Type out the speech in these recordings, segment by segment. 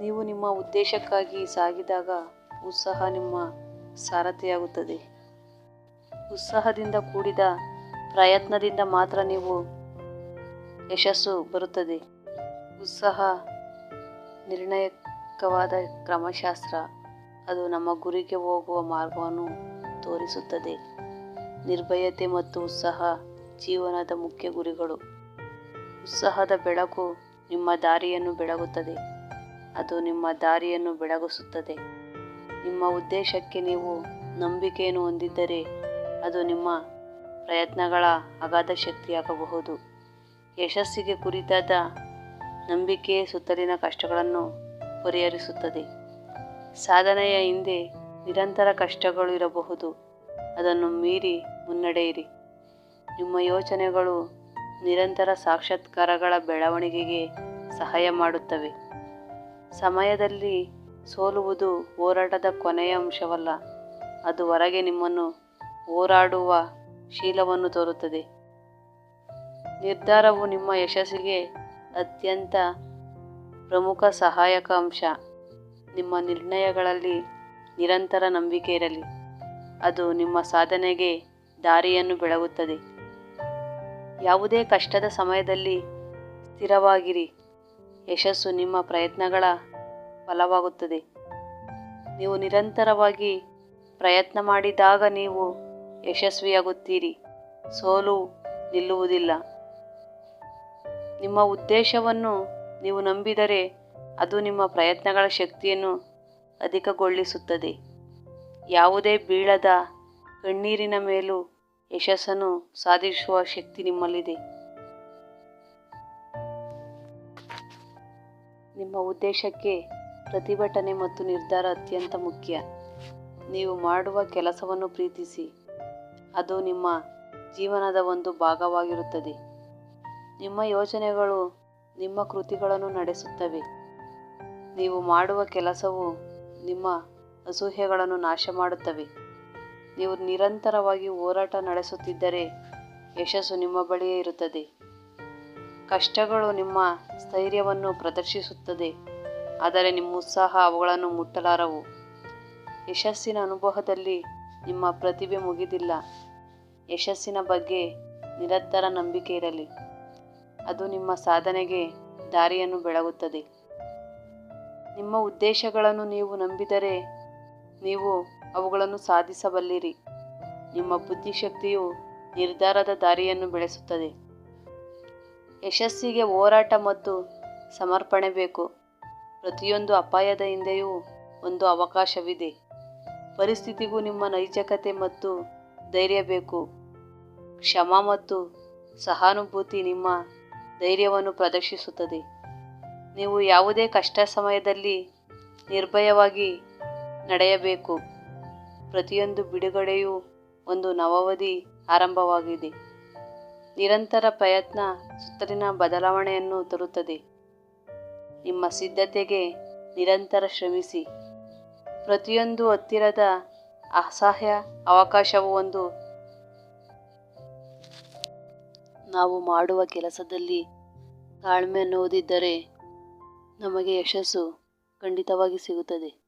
ನೀವು ನಿಮ್ಮ ಉದ್ದೇಶಕ್ಕಾಗಿ ಸಾಗಿದಾಗ ಉತ್ಸಾಹ ನಿಮ್ಮ ಸಾರಥಿಯಾಗುತ್ತದೆ. ಉತ್ಸಾಹದಿಂದ ಕೂಡಿದ ಪ್ರಯತ್ನದಿಂದ ಮಾತ್ರ ನೀವು ಯಶಸ್ಸು ಬರುತ್ತದೆ. ಉತ್ಸಾಹ ನಿರ್ಣಾಯಕವಾದ ಕ್ರಮಶಾಸ್ತ್ರ, ಅದು ನಮ್ಮ ಗುರಿಗೆ ಹೋಗುವ ಮಾರ್ಗವನ್ನು ತೋರಿಸುತ್ತದೆ. ನಿರ್ಭಯತೆ ಮತ್ತು ಉತ್ಸಾಹ ಜೀವನದ ಮುಖ್ಯ ಗುರಿಗಳು. ಉತ್ಸಾಹದ ಬೆಳಕು ನಿಮ್ಮ ದಾರಿಯನ್ನು ಬೆಳಗುತ್ತದೆ. ಅದು ನಿಮ್ಮ ದಾರಿಯನ್ನು ಬೆಳಗಿಸುತ್ತದೆ. ನಿಮ್ಮ ಉದ್ದೇಶಕ್ಕೆ ನೀವು ನಂಬಿಕೆಯನ್ನು ಹೊಂದಿದ್ದರೆ ಅದು ನಿಮ್ಮ ಪ್ರಯತ್ನಗಳ ಅಗಾಧ ಶಕ್ತಿಯಾಗಬಹುದು. ಯಶಸ್ಸಿಗೆ ಕುರಿತಾದ ನಂಬಿಕೆ ಸುತ್ತಲಿನ ಕಷ್ಟಗಳನ್ನು ಪರಿಹರಿಸುತ್ತದೆ. ಸಾಧನೆಯ ಹಿಂದೆ ನಿರಂತರ ಕಷ್ಟಗಳು ಇರಬಹುದು. ಅದನ್ನು ಮೀರಿ ಮುನ್ನಡೆಯಿರಿ. ನಿಮ್ಮ ಯೋಚನೆಗಳು ನಿರಂತರ ಸಾಕ್ಷಾತ್ಕಾರಗಳ ಬೆಳವಣಿಗೆಗೆ ಸಹಾಯ ಮಾಡುತ್ತವೆ. ಸಮಯದಲ್ಲಿ ಸೋಲುವುದು ಹೋರಾಟದ ಕೊನೆಯ ಅಂಶವಲ್ಲ. ಅದು ಹೊರಗೆ ನಿಮ್ಮನ್ನು ಹೋರಾಡುವ ಶೀಲವನ್ನು ತೋರುತ್ತದೆ. ನಿರ್ಧಾರವು ನಿಮ್ಮ ಯಶಸ್ಸಿಗೆ ಅತ್ಯಂತ ಪ್ರಮುಖ ಸಹಾಯಕ ಅಂಶ. ನಿಮ್ಮ ನಿರ್ಣಯಗಳಲ್ಲಿ ನಿರಂತರ ನಂಬಿಕೆ ಇರಲಿ. ಅದು ನಿಮ್ಮ ಸಾಧನೆಗೆ ದಾರಿಯನ್ನು ಬೆಳಗುತ್ತದೆ. ಯಾವುದೇ ಕಷ್ಟದ ಸಮಯದಲ್ಲಿ ಸ್ಥಿರವಾಗಿರಿ. ಯಶಸ್ಸು ನಿಮ್ಮ ಪ್ರಯತ್ನಗಳ ಫಲವಾಗುತ್ತದೆ. ನೀವು ನಿರಂತರವಾಗಿ ಪ್ರಯತ್ನ ಮಾಡಿದಾಗ ನೀವು ಯಶಸ್ವಿಯಾಗುತ್ತೀರಿ. ಸೋಲು ನಿಲ್ಲುವುದಿಲ್ಲ. ನಿಮ್ಮ ಉದ್ದೇಶವನ್ನು ನೀವು ನಂಬಿದರೆ ಅದು ನಿಮ್ಮ ಪ್ರಯತ್ನಗಳ ಶಕ್ತಿಯನ್ನು ಅಧಿಕಗೊಳಿಸುತ್ತದೆ. ಯಾವುದೇ ಬೀಳದ ಕಣ್ಣೀರಿನ ಮೇಲೂ ಯಶಸ್ಸನ್ನು ಸಾಧಿಸುವ ಶಕ್ತಿ ನಿಮ್ಮಲ್ಲಿದೆ. ನಿಮ್ಮ ಉದ್ದೇಶಕ್ಕೆ ಪ್ರತಿಭಟನೆ ಮತ್ತು ನಿರ್ಧಾರ ಅತ್ಯಂತ ಮುಖ್ಯ. ನೀವು ಮಾಡುವ ಕೆಲಸವನ್ನು ಪ್ರೀತಿಸಿ. ಅದು ನಿಮ್ಮ ಜೀವನದ ಒಂದು ಭಾಗವಾಗಿರುತ್ತದೆ. ನಿಮ್ಮ ಯೋಚನೆಗಳು ನಿಮ್ಮ ಕೃತಿಗಳನ್ನು ನಡೆಸುತ್ತವೆ. ನೀವು ಮಾಡುವ ಕೆಲಸವು ನಿಮ್ಮ ಅಸೂಹೆಗಳನ್ನು ನಾಶ ಮಾಡುತ್ತವೆ. ನೀವು ನಿರಂತರವಾಗಿ ಹೋರಾಟ ನಡೆಸುತ್ತಿದ್ದರೆ ಯಶಸ್ಸು ನಿಮ್ಮ ಬಳಿಯೇ ಇರುತ್ತದೆ. ಕಷ್ಟಗಳು ನಿಮ್ಮ ಸ್ಥೈರ್ಯವನ್ನು ಪ್ರದರ್ಶಿಸುತ್ತದೆ, ಆದರೆ ನಿಮ್ಮ ಉತ್ಸಾಹ ಅವುಗಳನ್ನು ಮುಟ್ಟಲಾರವು. ಯಶಸ್ಸಿನ ಅನುಭವದಲ್ಲಿ ನಿಮ್ಮ ಪ್ರತಿಭೆ ಮುಗಿದಿಲ್ಲ. ಯಶಸ್ಸಿನ ಬಗ್ಗೆ ನಿರಂತರ ನಂಬಿಕೆ ಇರಲಿ. ಅದು ನಿಮ್ಮ ಸಾಧನೆಗೆ ದಾರಿಯನ್ನು ಬೆಳಗುತ್ತದೆ. ನಿಮ್ಮ ಉದ್ದೇಶಗಳನ್ನು ನೀವು ನಂಬಿದರೆ ನೀವು ಅವುಗಳನ್ನು ಸಾಧಿಸಬಲ್ಲಿರಿ. ನಿಮ್ಮ ಬುದ್ಧಿಶಕ್ತಿಯು ನಿರ್ಧಾರದ ದಾರಿಯನ್ನು ಬೆಳೆಸುತ್ತದೆ. ಯಶಸ್ಸಿಗೆ ಹೋರಾಟ ಮತ್ತು ಸಮರ್ಪಣೆ ಬೇಕು. ಪ್ರತಿಯೊಂದು ಅಪಾಯದ ಹಿಂದೆಯೂ ಒಂದು ಅವಕಾಶವಿದೆ. ಪರಿಸ್ಥಿತಿಗೂ ನಿಮ್ಮ ನೈಜಕತೆ ಮತ್ತು ಧೈರ್ಯ ಬೇಕು. ಕ್ಷಮ ಮತ್ತು ಸಹಾನುಭೂತಿ ನಿಮ್ಮ ಧೈರ್ಯವನ್ನು ಪ್ರದರ್ಶಿಸುತ್ತದೆ. ನೀವು ಯಾವುದೇ ಕಷ್ಟ ಸಮಯದಲ್ಲಿ ನಿರ್ಭಯವಾಗಿ ನಡೆಯಬೇಕು. ಪ್ರತಿಯೊಂದು ಬಿಡುಗಡೆಯೂ ಒಂದು ನವವಧಿ ಆರಂಭವಾಗಿದೆ. ನಿರಂತರ ಪ್ರಯತ್ನ ಸುತ್ತಲಿನ ಬದಲಾವಣೆಯನ್ನು ತರುತ್ತದೆ. ನಿಮ್ಮ ಸಿದ್ಧತೆಗೆ ನಿರಂತರ ಶ್ರಮಿಸಿ. ಪ್ರತಿಯೊಂದು ಹತ್ತಿರದ ಅಸಹ್ಯ ಅವಕಾಶವು ಒಂದು. ನಾವು ಮಾಡುವ ಕೆಲಸದಲ್ಲಿ ತಾಳ್ಮೆ ಅನ್ನುವುದಿದ್ದರೆ ನಮಗೆ ಯಶಸ್ಸು ಖಂಡಿತವಾಗಿ ಸಿಗುತ್ತದೆ.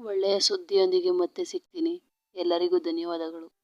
ಒಳ್ಳೆಯ ಸುದ್ದಿಯೊಂದಿಗೆ ಮತ್ತೆ ಸಿಗ್ತೀನಿ. ಎಲ್ಲರಿಗೂ ಧನ್ಯವಾದಗಳು.